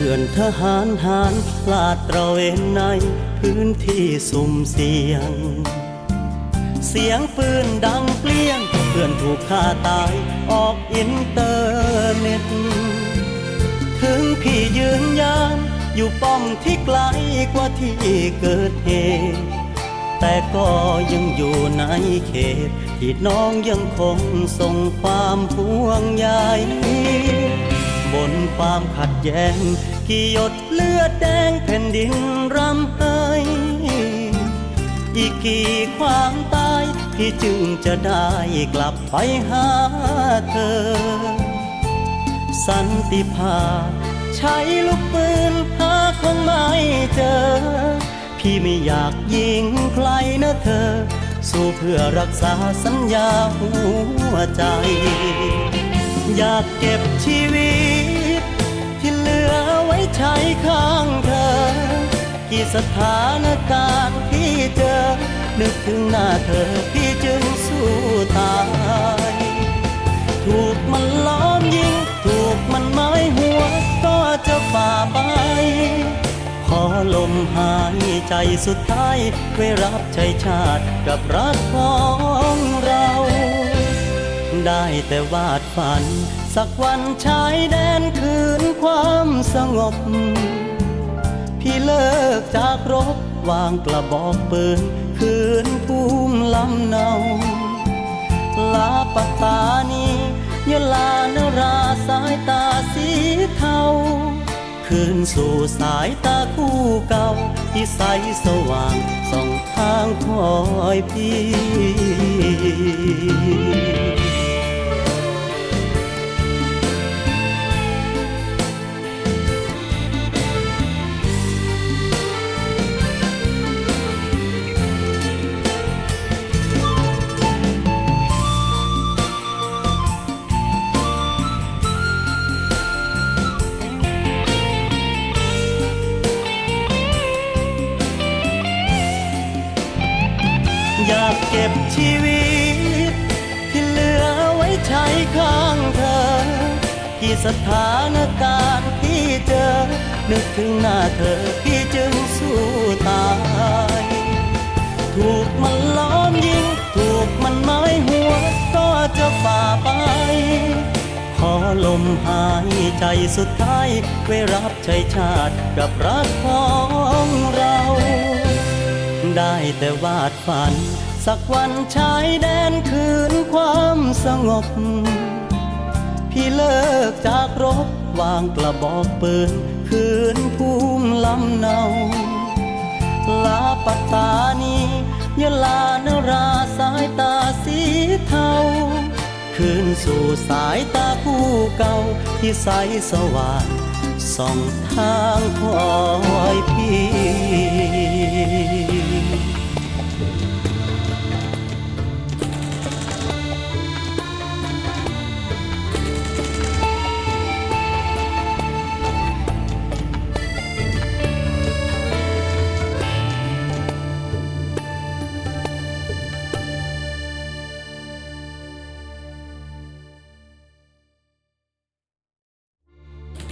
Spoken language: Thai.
พื่อนทหารหารลาดตระเวนในพื้นที่สุ่มเสี่ยง เสียงปืนดังเปลี่ยง เพื่อนถูกฆ่าตายออกอินเตอร์เน็ต ถึงพี่ยืนยันอยู่ป้อมที่ไกลกว่าที่เกิดเหตุ แต่ก็ยังอยู่ในเขต ที่น้องยังคงส่งความห่วงใย บนความขัดแย้ง กี่หยดเลือดแดงแผ่นดินรำไห้อีกกี่ความตายพี่จึงจะได้กลับไปหาเธอ สันติภาพใช้ลูกปืนหาคงไม่เจอ พี่ไม่อยากยิงใครนะเธอ สู้เพื่อรักษาสัญญาหัวใจ อยากเก็บชีวิต ใช้ข้างเธอ กี่สถานการณ์ที่เจอ นึกถึงหน้าเธอพี่จึงสู้ตาย ถูกมันล้อมยิง ถูกมันไม้หัว ก็จะฝ่าไป ขอลมหายใจสุดท้ายไว้รับใช้ชาติกับรักของเรา ได้แต่วาดฝัน สักวันชายแดน สงบ พี่เลิกจากรบวางกระบอกปืนคืนภูมิลำเนา ลาปัตตานียลานราสายตาสีเทา คืนสู่สายตาคู่เก่า ที่ใสสว่างส่องทางคอยพี่ กเก็บชีวิต ที่เหลือไว้ใช้ข้างเธอกี่สถานการณ์ที่เจอ นึกถึงหน้าเธอพี่จึงสู้ตาย ถูกมันล้อมยิง ถูกมันไม้หัว ก็จะฝ่าไป ขอลมหายใจสุดท้ายไว้รับใช้ชาติกับรักของเรา ได้แต่วาดฝัน สักวันชายแดนคืนความสงบ พี่เลิกจากรบวางกระบอกปืน คืนภูมิลำเนา ลาปัตตานียะลานราสายตาสีเทา คืนสู่สายตาผู้เก่าที่ใสสว่างส่องทางคอยพี่